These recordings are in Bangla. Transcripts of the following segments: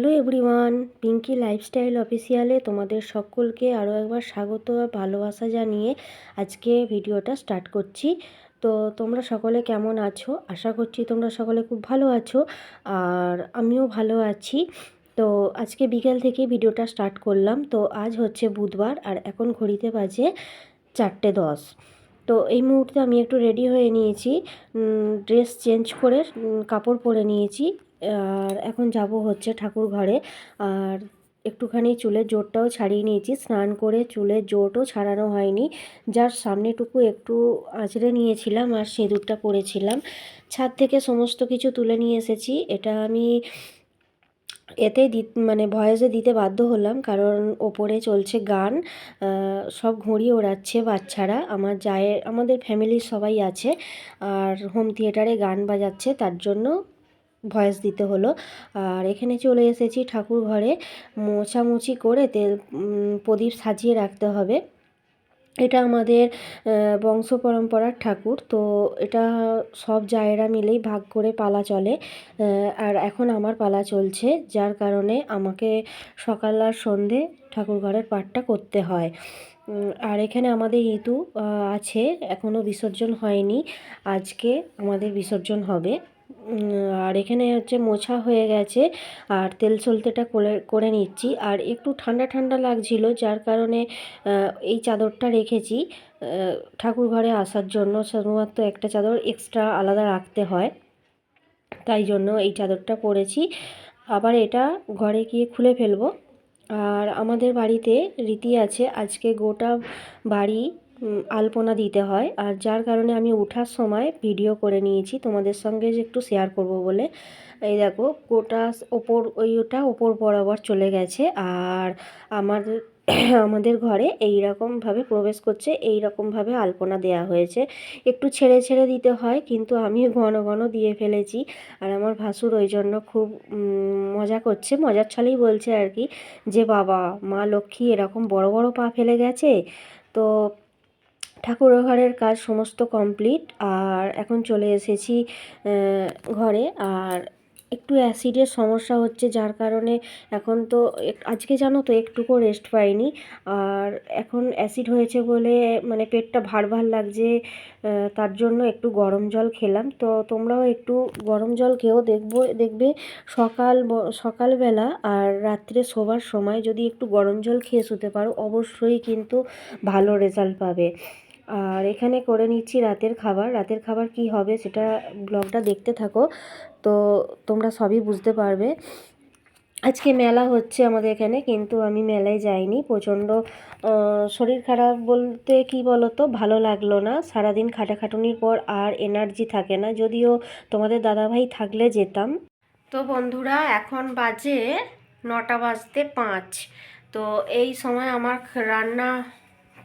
হ্যালো এভরিওয়ান, পিঙ্কি লাইফস্টাইল অফিসিয়ালে তোমাদের সকলকে আরও একবার স্বাগত ভালোবাসা জানিয়ে আজকে ভিডিওটা স্টার্ট করছি। তো তোমরা সকলে কেমন আছো? আশা করছি তোমরা সকলে খুব ভালো আছো আর আমিও ভালো আছি। তো আজকে বিকেল থেকে ভিডিওটা স্টার্ট করলাম। তো আজ হচ্ছে বুধবার আর এখন ঘড়িতে বাজে চারটে দশ। তো এই মুহূর্তে আমি একটু রেডি হয়ে নিয়েছি ড্রেস চেঞ্জ করে কাপড় পরে নিয়েছি। আর এখন যাব হচ্ছে ঠাকুর ঘরে। আর একটুখানি চুলের জোরটাও ছাড়িয়ে নিয়েছি। স্নান করে চুলের জোটও ছাড়ানো হয়নি। যার সামনেটুকু একটু আঁচড়ে নিয়েছিলাম আর সিঁদুরটা পরেছিলাম। ছাদ থেকে সমস্ত কিছু তুলে নিয়ে এসেছি। এটা আমি এতেই দি মানে ভয়েসে দিতে বাধ্য হলাম কারণ ওপরে চলছে গান। সব ঘুড়ি ওড়াচ্ছে বাচ্চারা। আমার জায়ের আমাদের ফ্যামিলির সবাই আছে। আর হোম থিয়েটারে গান বাজাচ্ছে। তার জন্য ভয়েস দিতে হলো। আর এখানে চলে এসেছি ঠাকুর ঘরে। মোছামুছি করে তেল প্রদীপ সাজিয়ে রাখতে হবে। এটা আমাদের বংশ পরম্পরার ঠাকুর। তো এটা সব জায়েরা মিলেই ভাগ করে পালা চলে। আর এখন আমার পালা চলছে, যার কারণে আমাকে সকাল আর সন্ধে ঠাকুর ঘরের পাঠটা করতে হয়। আর এখানে আমাদের ইতু আছে। এখনও বিসর্জন হয়নি। আজকে আমাদের বিসর্জন হবে। আর এখানে হচ্ছে মোছা হয়ে গেছে। আর তেল সলতেটা করে করে নিচ্ছি। আর একটু ঠান্ডা ঠান্ডা লাগছিল, যার কারণে এই চাদরটা রেখেছি ঠাকুর ঘরে আসার জন্য। শুধুমাত্র একটা চাদর এক্সট্রা আলাদা রাখতে হয়। তাই জন্য এই চাদরটা পরেছি। আবার এটা ঘরে গিয়ে খুলে ফেলব। আর আমাদের বাড়িতে রীতি আছে, আজকে গোটা বাড়ি আলপনা দিতে হয়। আর যার কারণে আমি ওঠার সময় ভিডিও করে নিয়েছি। তোমাদের সঙ্গে যে একটু শেয়ার করব বলে। এই দেখো, গোটা ওপর ওই ওটা ওপর বরাবর চলে গেছে। আর আমাদের আমাদের ঘরে এই রকমভাবে প্রবেশ করছে। এই রকমভাবে আলপনা দেয়া হয়েছে। একটু ছেড়ে ছেড়ে দিতে হয়, কিন্তু আমি ঘন ঘন দিয়ে ফেলেছি। আর আমার ভাসুর ওই জন্য খুব মজা করছে। মজার ছলেই বলছে আর কি, যে বাবা, মা লক্ষ্মী এরকম বড় বড় পা ফেলে গেছে। তো ঠাকুর ঘরের কাজ সমস্ত কমপ্লিট, আর এখন চলে এসেছি ঘরে। আর একটু অ্যাসিডের সমস্যা হচ্ছে, যার কারণে এখন তো আজকে জানো তো একটুকু রেস্ট পাইনি। আর এখন অ্যাসিড হয়েছে বলে মানে পেটটা ভার ভার লাগছে তার জন্য একটু গরম জল খেলাম। তো তোমরাও একটু গরম জল খেয়েও দেখব, দেখবে সকাল সকালবেলা আর রাত্রে শোবার সময় যদি একটু গরম জল খেয়ে শুতে পারো, অবশ্যই কিন্তু ভালো রেজাল্ট পাবে। আর এখানে করে নিচ্ছি রাতের খাবার। রাতের খাবার কি হবে সেটা ব্লগটা দেখতে থাকো। তো তোমরা সবই বুঝতে পারবে। আজকে মেলা হচ্ছে আমাদের এখানে, কিন্তু আমি মেলায় যাইনি। প্রচণ্ড শরীর খারাপ বলতে কি বলো তো ভালো লাগল না। সারাদিন খাটাখাটুনির পর আর এনার্জি থাকে না। যদিও তোমাদের দাদাভাই থাকলে যেতাম। তো বন্ধুরা, এখন বাজে নটা বাজতে পাঁচ। তো এই সময় আমার রান্না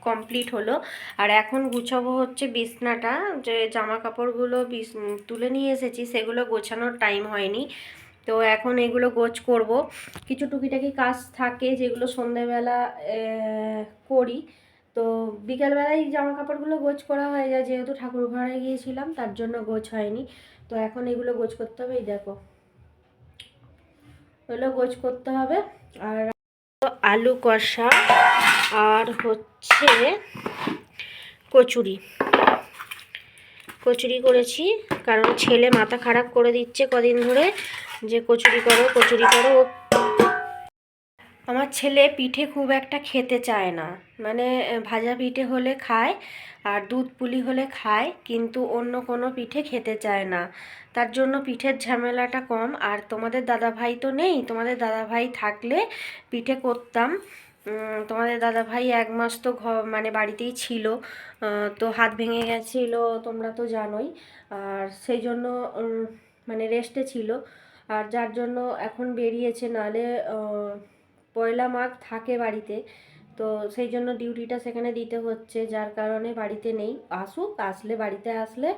কমপ্লিট হলো। আর এখন গুছাবো হচ্ছে বিছনাটা, যে জামা কাপড়গুলো তুলে নিয়ে এসেছি, সেগুলো গোছানোর টাইম হয়নি। তো এখন এগুলো গোছ করব। কিছু টুকিটাকি কাজ থাকে যেগুলো সন্ধেবেলা করি। তো বিকেলবেলায় জামা কাপড়গুলো গোছ করা হয়ে যায়, যেহেতু ঠাকুর ঘরে গিয়েছিলাম, তার জন্য গোছ হয়নি। তো এখন এগুলো গোছ করতে হবে, এই দেখো। এগুলো গোছ করতে হবে। আর আলু কষা আর হচ্ছে কচুরি। কচুরি করেছি, কারণ ছেলে মাথা খারাপ করে দিচ্ছে কদিন ধরে, যে কচুরি করো কচুরি করো। আমার ছেলে পিঠে খুব একটা খেতে চায় না। মানে ভাজা পিঠে হলে খায় আর দুধ পুলি হলে খায়, কিন্তু অন্য কোনো পিঠে খেতে চায় না। তার জন্য পিঠের ঝামেলাটা কম। আর তোমাদের দাদাভাই তো নেই, তোমাদের দাদাভাই থাকলে পিঠে করতাম। উম, দাদা ভাই এক মাস তো ঘ মানে বাড়িতেই ছিল তো হাত ভেঙে গেছিল তোমরা তো জানোই আর সেই জন্য মানে রেস্টে ছিল আর যার জন্য এখন বেরিয়েছে আহ, পয়লা মাঘ থাকে বাড়িতে তো সেই জন্য ডিউটিটা সেখানে দিতে হচ্ছে যার কারণে বাড়িতে নেই আসুক আসলে বাড়িতে আসলে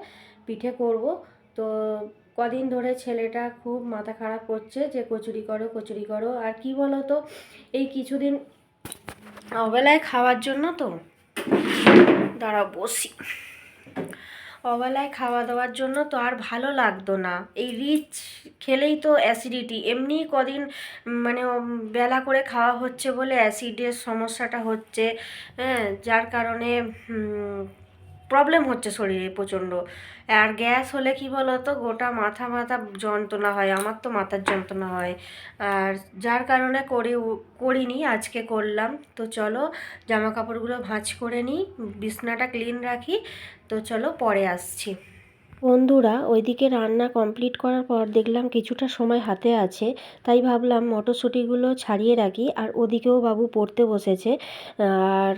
পিঠে করব তো কদিন ধরে ছেলেটা খুব মাথা খারাপ করছে যে কচুরি করো কচুরি করো আর কি বলো তো এই কিছুদিন অবেলায় খাওয়ার জন্য তো। দাঁড়া বসি। অবেলায় খাওয়া দাওয়ার জন্য তো আর ভালো লাগতো না। এই রিচ খেলেই তো অ্যাসিডিটি এমনি কদিন মানে বেলা করে খাওয়া হচ্ছে বলে অ্যাসিডের সমস্যাটা হচ্ছে। হ্যাঁ যার কারণে প্রবলেম হচ্ছে শরীরে প্রচণ্ড। আর গ্যাস হলে কি বলতো, গোটা মাথা মাথা যন্ত্রণা হয়, আমার তো মাথার যন্ত্রণা হয়। আর যার কারণে করে, করিনি, আজকে করলাম। তো চলো জামা কাপড়গুলো ভাঁজ করে নিই, বিছনাটা ক্লিন রাখি। তো চলো, পরে আসছি। বন্ধুরা, ওইদিকে রান্না কমপ্লিট করার পর দেখলাম কিছুটা সময় হাতে আছে, তাই ভাবলাম মটরশুঁটিগুলো ছাড়িয়ে রাখি। আর ওদিকেও বাবু পড়তে বসেছে। আর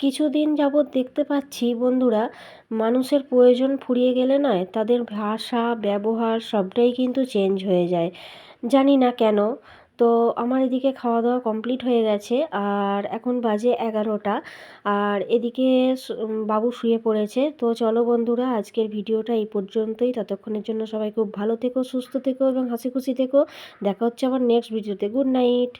কিছুদিন যাবৎ দেখতে পাচ্ছি বন্ধুরা, মানুষের প্রয়োজন ফুরিয়ে গেলে নয়, তাদের ভাষা, ব্যবহার সবটাই কিন্তু চেঞ্জ হয়ে যায়। জানি না কেন, তো আমার এদিকে খাওয়া দাওয়া কমপ্লিট হয়ে গেছে, আর এখন বাজে এগারোটা, আর এদিকে বাবু শুয়ে পড়েছে। তো চলো বন্ধুরা, আজকের ভিডিওটা এই পর্যন্তই। ততক্ষণের জন্য সবাই খুব ভালো থেকো, সুস্থ থেকো এবং হাসি খুশি থেকো। দেখা হচ্ছে আবার নেক্সট ভিডিওতে গুড নাইট